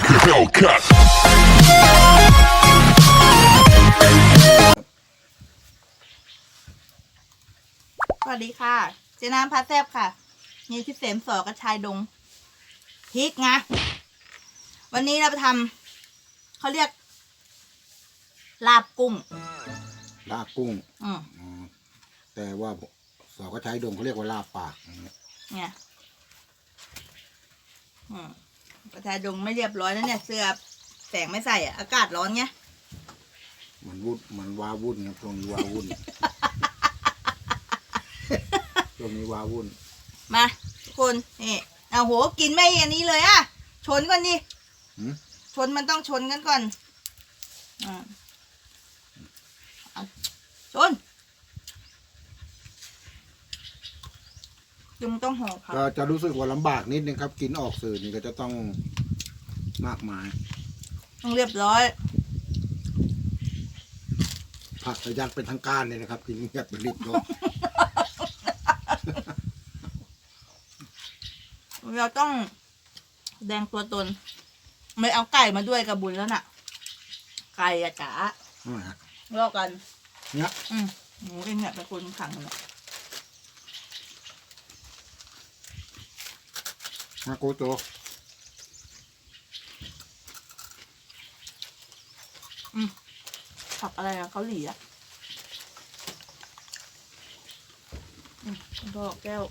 like a Hellcat. สวัสดีค่ะ เจน้ำพาแซบค่ะนี่พี่เสมสอกระชายดงพริกไงวันนี้เราไปทำเขาเรียก ลาบกุ้ง ลาบกุ้งอืมอ๋อแต่ว่าสอก็ใช้ดงเขาเรียกว่าลาบปากอย่างเงี้ยเนี่ยอืม กระชายดงไม่เรียบร้อยนะเนี่ย เสื้อแสงไม่ใส่อะอากาศร้อนไงมันวุ่นมันวาวุ่นครับช่วงนี้วาวุ่นช่วงนี้วาวุ่น มาทุกคนนี่เอาโหกินไม่อันนี้เลยอะชนก่อนดิหืมชนมันต้องชนกันก่อนอ่าเอาชนจึงต้อง ห่อผักก็จะรู้สึกว่าลำบากนิดนึงครับ กินออกสื่อนี่ก็จะต้องมากมาย ต้องเรียบร้อย ผักระยัดเป็นทางการเลยนะครับ กินเงียบเป็นริบก็เราต้องแสดงตัวตน ไม่เอาไก่มาด้วยกับบุญแล้วน่ะ ไก่อะจ๋านั่นแหละฮะ ลอกกัน เนี่ย อืมหมูเองเนี่ยเป็นคนขังเนี่ยาโกโตผักอะไรอะเกาหลีอะอืมดอกแก้ว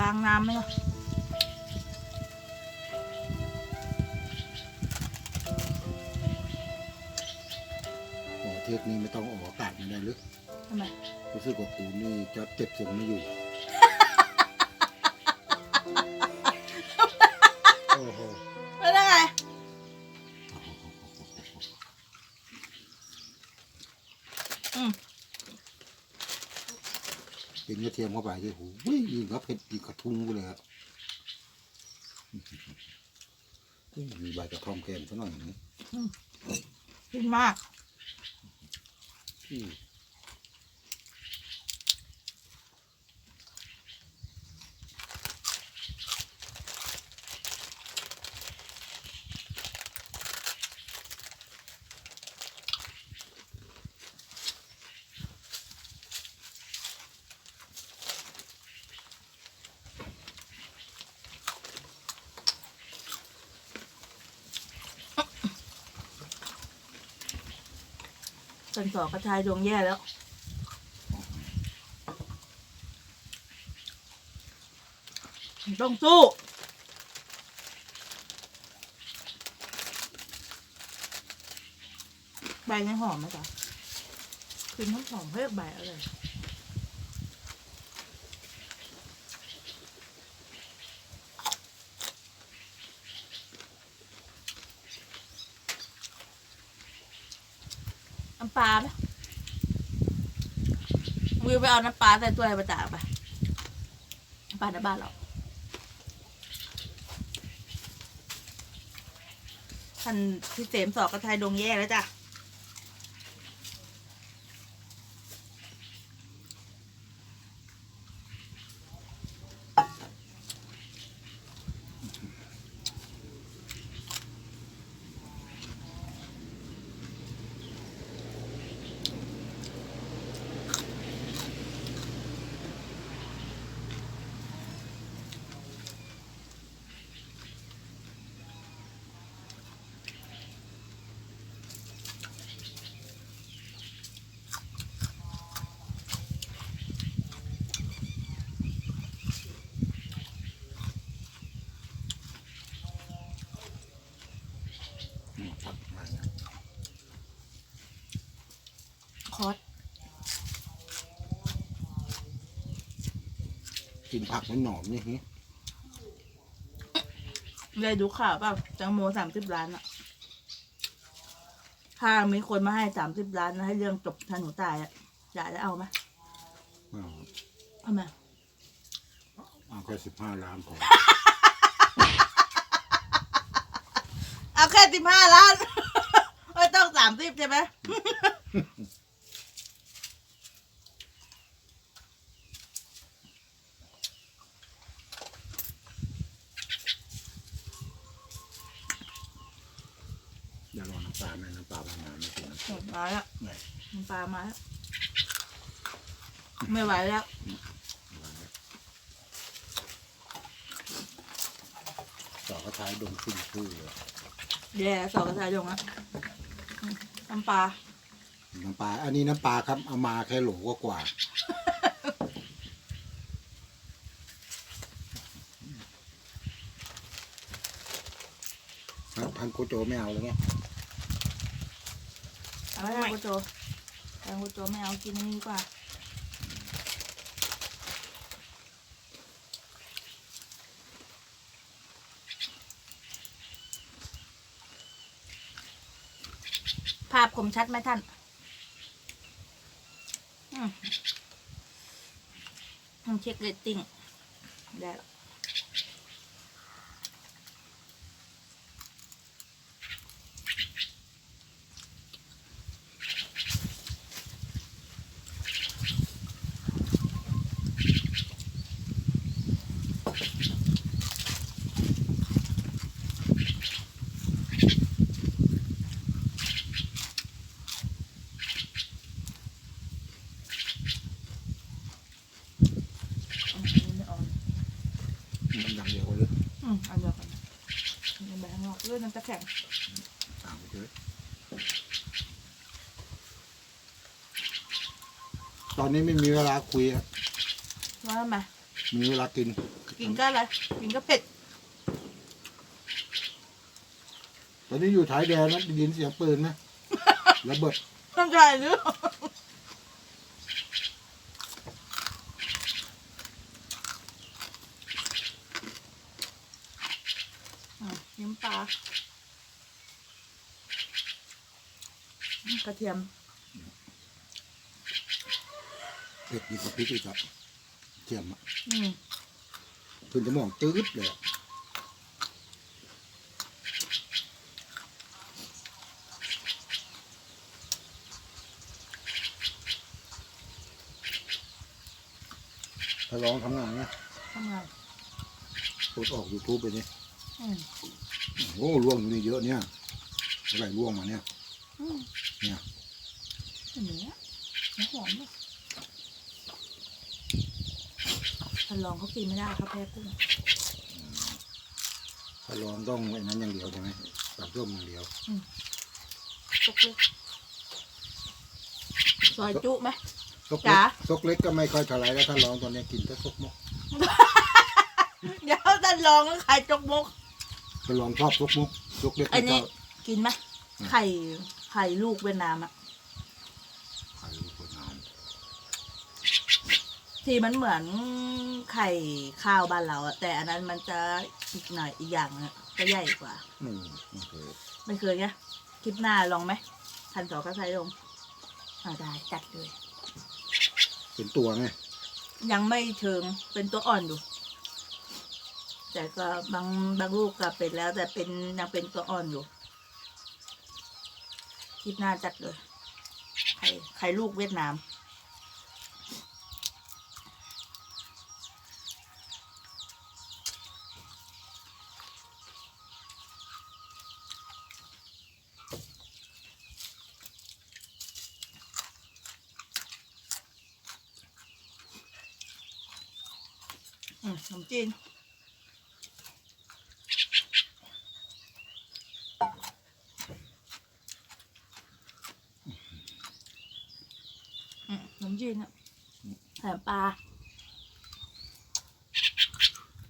ล้างน้ำไหมล่ะโอ้เทปนี้ไม่ต้องออกอากาศไม่ได้หรือทำไม รู้สึกว่ากูนี่จะเจ็บทรงไม่อยู่ กินกระเทียมเข้าไปที่หูวิ่งยิงครับเผ็ดอีกกระทุ้งกูเลยครับอื้อมีใบกระท่อมแกมซะหน่อยนะกินมาก อืม สันสอกระชายดวงแย่แล้ว ต้องสู้ใบยังหอมไหมจ๊ะคือน้ำหอมเพื่อใบอะไร น้ำปลาไหมวิวไปเอาน้ำปลาใส่ตัวอะไรมาจากไปน้ำปลาในบ้านเราท่านพี่เสมสอกกระชายดงแย่แล้วจ้ะ ผักมันหนอมนี่ฮิได้ดูข่าวเปล่าจังโมสามสิบล้านอะถ้ามีคนมาให้สามสิบล้านนะให้เรื่องจบถ้าหนูตายอะอยากจะเอาไหมเอาทำไมเอาเอาแค่สิบห้าล้านพอเอาแค่สิบห้าล้าน ไม่ต้องสามสิบใช่ไหม อย่ารอน้ำปลาแม่น้ำปลาประมาณไม่ถึงนะ ห มดมาแล้วไหนมันปลามาแล้วไม่ไหวแล้วต่อกระท้ายดงขึ้นชื่อเลยแย่สองกระชายดงนะน้ำปลา น้ำปลา อันนี้น้ำปลาครับ เอามาแค่โหลก็กว่าท่านโกโจไม่เอาเลยไง เอาไว้ทางกุโจทางกุโจไม่เอากินอันนี้ดีกว่าภาพคมชัดไหมท่านอืมต้องเช็คเรตติ้ง ได้แล้ว มันดังเดียวกันเลยอืมอันเดียวกันอันนี้แบงค์ออกเลือดมันจะแข็งต่างไปเลยตอนนี้ไม่มีเวลาคุยครับว่าทำไมมีเวลากินกินก็อะไรกินก็เผ็ดตอนนี้อยู่ท้ายแดนนะได้ยินเสียงปืนนะระเบิดต้องใจหรืออะยิ้มปลาอืม กระเทียมเผ็ดดีกว่าพริกอีกครับเทียมอะอืมขึ้นจะมองตืดเลยอะถ้าลองทำงานนะทำงานโพสต์ออกยูทูบไปนี่อืม โอ้ร่วงอยู่นี่เยอะเนี่ยอะไรร่วงมาเนี่ยอืมเนี่ยเห็นไหมอะมันหอมเลยท่านลองเขากินไม่ได้เขาแพ้กุ้งถ้าลองต้องไอ้นั้นอย่างเดียวใช่ไหมตับร่วมอย่างเดียวซกเล็กซอยจุไหม ซกเล็จ๋ากซกเล็กก็ไม่ค่อยเท่าไหรแล้วถ้าลองตอนนี้กินแต่ซกมก เดี๋ยวท่านลองแล้วขายจกมก ถ้าลองชอบซกมกซกเล็กอัก็นนี้ชอบกินไหมอืมไข่ไข่ลูกเวียดนามอะไข่ลูกคนน้ที่มันเหมือนไข่ข้าวบ้านเราอะแต่อันนั้นมันจะอีกหน่อยอีกอย่างอะจะใหญ่กว่าำอืมโอเคไม่เคยไงคลิปหน้าลองไหมทันสอก็ใช้ลงอ่าได้จัดเลย เป็นตัวไง ยังไม่เชิงเป็นตัวอ่อนอยู่ แต่ก็บางบางลูกก็เป็นแล้ว แต่เป็นยังเป็นตัวอ่อนอยู่คลิปหน้าจัดเลยไข่ไข่ลูกเวียดนามอืมขนม จีนอืมขนมจีนอะแถมปลา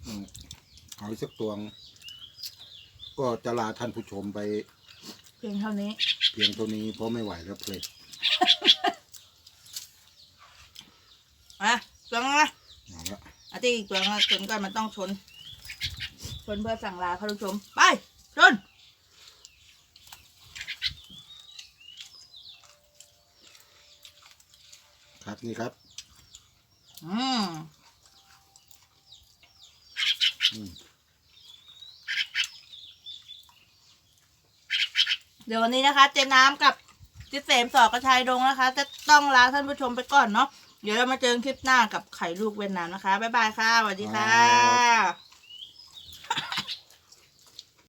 อืมเอาอีกสักตัวง ก็จะลาท่านผู้ชมไป เพียงเท่านี้ เพียงเท่านี้เพราะไม่ไหวแล้วเพลงอะตัวนึงนะเอาละอาที่อีกตัวนึงอะชนก่อนมันต้องชน ชนเพื่อสั่งลาท่านผู้ชม ไปชน ครับ นี่ครับอืมอืมเดี๋ยววันนี้นะคะ เจน้ำกับจิเสมสอกระชายดงนะคะ จะต้องลาท่านผู้ชมไปก่อนเนาะเดี๋ยวเรามาเจอกันคลิปหน้ากับไข่ลูกเวียดนามนะคะ บ๊ายบายค่ะสวัสดีค่ะ